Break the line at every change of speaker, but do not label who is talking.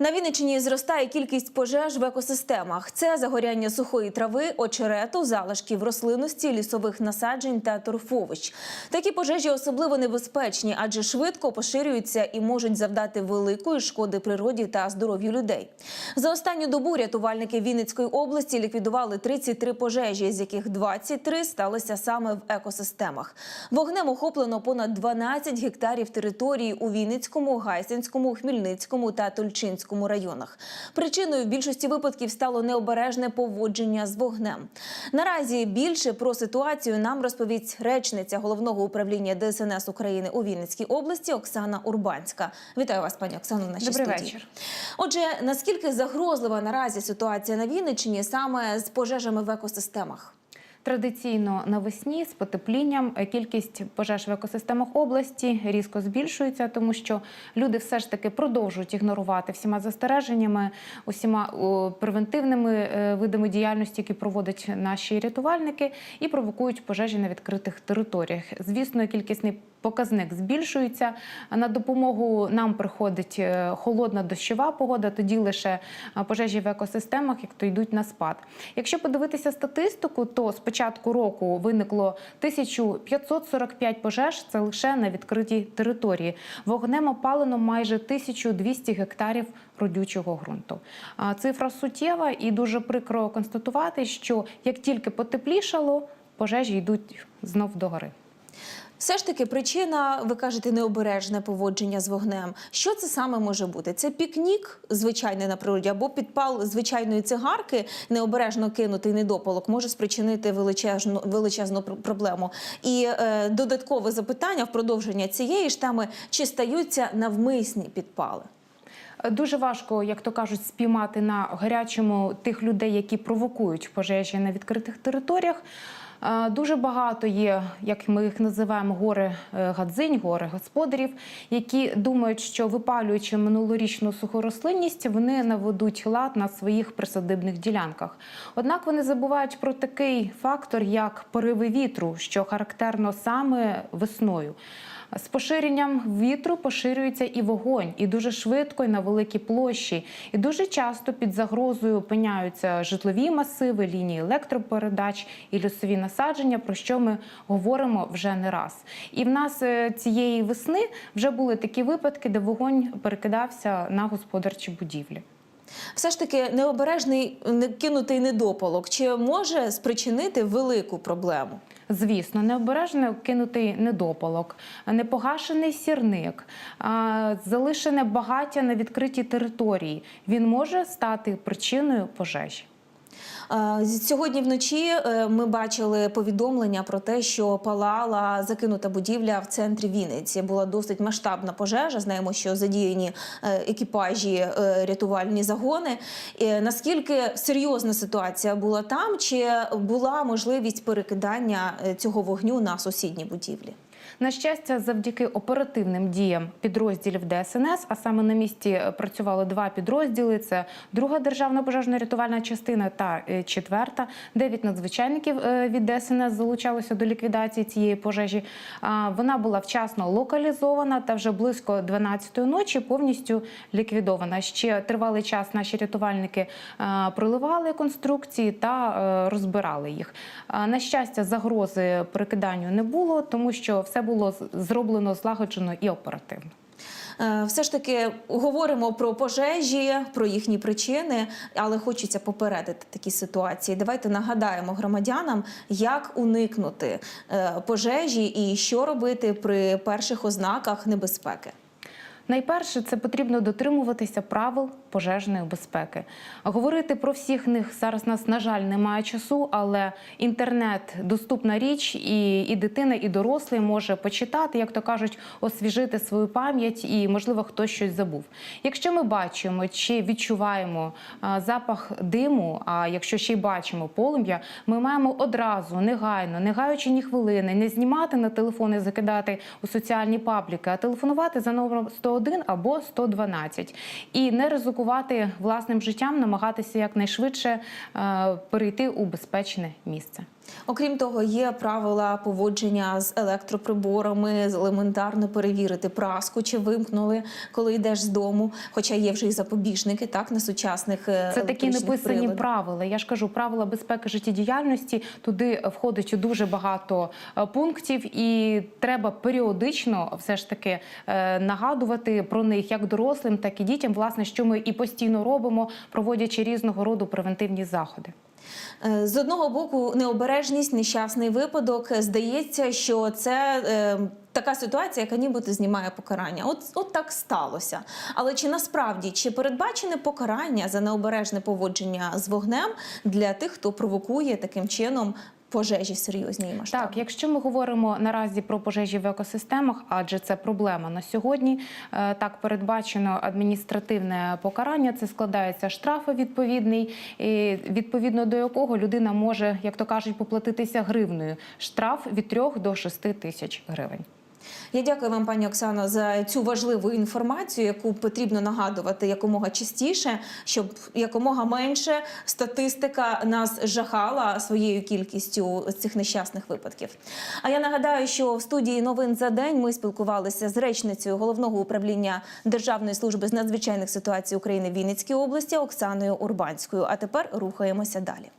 На Вінниччині зростає кількість пожеж в екосистемах. Це загоряння сухої трави, очерету, залишків рослинності, лісових насаджень та торфовищ. Такі пожежі особливо небезпечні, адже швидко поширюються і можуть завдати великої шкоди природі та здоров'ю людей. За останню добу рятувальники Вінницької області ліквідували 33 пожежі, з яких 23 сталися саме в екосистемах. Вогнем охоплено понад 12 гектарів території у Вінницькому, Гайсинському, Хмельницькому та Тульчинському районах. Причиною в більшості випадків стало необережне поводження з вогнем. Наразі більше про ситуацію нам розповість речниця головного управління ДСНС України у Вінницькій області Оксана Урбанська. Вітаю вас, пані Оксано. в нашій
Добрий
студії.
вечір.
Отже, наскільки загрозлива наразі ситуація на Вінниччині саме з пожежами в екосистемах?
Традиційно навесні з потеплінням е, кількість пожеж в екосистемах області різко збільшується, тому що люди все ж таки продовжують ігнорувати всіма застереженнями, усіма превентивними е, видами діяльності, які проводять наші рятувальники, і провокують пожежі на відкритих територіях. Звісно, кількісний Показник збільшується. На допомогу нам приходить е, холодна дощова погода, тоді лише е, пожежі в екосистемах, як то йдуть на спад. Якщо подивитися статистику, то з початку року виникло 1545 пожеж. Це лише на відкритій території. Вогнем опалено майже 1200 гектарів родючого ґрунту. Цифра суттєва і дуже прикро констатувати, що як тільки потеплішало, пожежі йдуть знов до гори.
Все ж таки, причина, ви кажете, необережне поводження з вогнем. Що це саме може бути? Це пікнік звичайний на природі, або підпал звичайної цигарки, необережно кинутий недопалок, може спричинити величезну величезну проблему. І е, додаткове запитання в продовження цієї ж теми: чи стаються навмисні підпали?
Дуже важко, як то кажуть, спіймати на гарячому тих людей, які провокують пожежі на відкритих територіях. Дуже багато є, як ми їх називаємо, гори е, гадзинь, гори господарів, які думають, що випалюючи минулорічну суху рослинність, вони наведуть лад на своїх присадибних ділянках. Однак вони забувають про такий фактор, як пориви вітру, що характерно саме весною. З поширенням вітру поширюється і вогонь, і дуже швидко, і на великій площі. І дуже часто під загрозою опиняються житлові масиви, лінії електропередач і лісові насадження, про що ми говоримо вже не раз. І в нас е, цієї весни вже були такі випадки, де вогонь перекидався на господарчі будівлі.
Все ж таки, необережний не- кинутий недопалок, чи може спричинити велику проблему?
Звісно, необережно кинутий недопалок, непогашений сірник, залишене багаття на відкритій території. Він може стати причиною пожежі.
Сьогодні вночі е, ми бачили повідомлення про те, що палала закинута будівля в центрі Вінниці. Була досить масштабна пожежа. Знаємо, що задіяні е, екіпажі, е, рятувальні загони. Наскільки серйозна ситуація була там? Чи була можливість перекидання цього вогню на сусідні будівлі?
На щастя, завдяки оперативним діям підрозділів ДСНС, а саме на місці е, працювали два підрозділи: це друга державна пожежно-рятувальна частина та е, четверта. Дев'ять надзвичайників е, від ДСНС залучалося до ліквідації цієї пожежі. Вона була вчасно локалізована та вже близько 12-ї ночі повністю ліквідована. Ще тривалий час наші рятувальники проливали конструкції та розбирали їх. На щастя, загрози перекиданню не було, тому що все було зроблено злагоджено і оперативно.
Е, Все ж таки говоримо про пожежі, про їхні причини, але хочеться попередити такі ситуації. Давайте нагадаємо громадянам, як уникнути е, пожежі і що робити при перших ознаках небезпеки.
Найперше, це потрібно дотримуватися правил пожежної безпеки. Говорити про всіх них зараз нас, на жаль, немає часу, але інтернет доступна річ, і, і дитина, і дорослий може почитати, як то кажуть, освіжити свою пам'ять, і можливо хтось щось забув. Якщо ми бачимо чи відчуваємо запах диму, а якщо ще й бачимо полум'я, ми маємо одразу негайно, не гаючи ні хвилини, не знімати на телефон і закидати у соціальні пабліки, а телефонувати за номером 101 або 112 і не ризикувати власним життям, намагатися якнайшвидше е, перейти у безпечне місце.
Окрім того, є правила поводження з електроприборами, елементарно перевірити праску, чи вимкнули, коли йдеш з дому. Хоча є вже і запобіжники, так на сучасних е,
Це такі неписані
приладах.
правила. Я ж кажу, правила безпеки життєдіяльності. Туди входить дуже багато е, пунктів, і треба періодично все ж таки е, нагадувати про них як дорослим, так і дітям. Власне, що ми і постійно робимо, проводячи різного роду превентивні заходи.
Е, З одного боку, необережність, нещасний випадок. Здається, що це е, така ситуація, яка нібито знімає покарання. От, от так сталося. Але чи насправді чи передбачене покарання за необережне поводження з вогнем для тих, хто провокує таким чином пожежі серйозні і?
Так, якщо ми говоримо наразі про пожежі в екосистемах, адже це проблема на сьогодні. е, Так передбачено адміністративне покарання. Це складається штрафи відповідний, відповідно до якого людина може, як то кажуть, поплатитися гривною. Штраф від 3 до 6 тисяч гривень.
Я дякую вам, пані Оксано, за цю важливу інформацію, яку потрібно нагадувати якомога частіше, щоб якомога менше статистика нас жахала своєю кількістю цих нещасних випадків. А я нагадаю, що в студії новин за день ми спілкувалися з речницею головного управління Державної служби з надзвичайних ситуацій України в Вінницькій області Оксаною Урбанською. А тепер рухаємося далі.